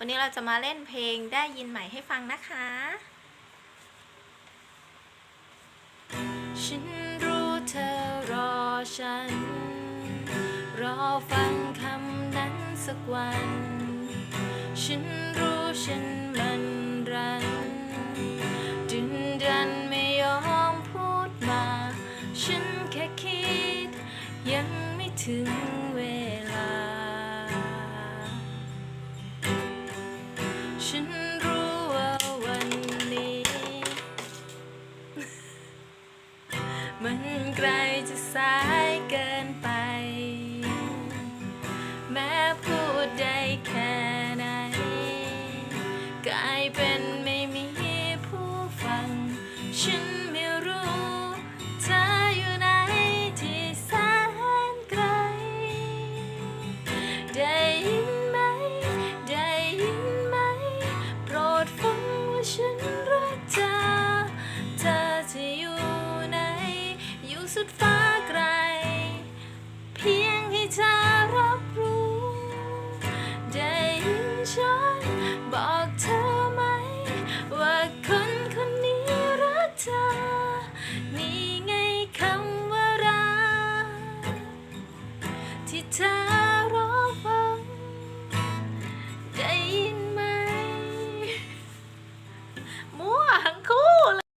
วันนี้เราจะมาเล่นเพลงได้ยินใหม่ให้ฟังนะคะ ฉันรู้เธอรอฉัน รอฟังคำนั้นสักวัน ฉันรู้ฉันมันรันดึงดันไม่ยอมพูดมา ฉันแค่คิดยังไม่ถึง มันไกลจะสายเกินไป แม้พูดได้แค่ไหนกลายเป็นไม่มีผู้ฟังฉัน สุดฟ้าไกล เพียงให้เธอรับรู้ได้ยินฉันบอกเธอไหม ว่าคนคนนี้รักเธอมีไงคำว่ารักที่เธอรอฟัง ได้ยินไหมมัว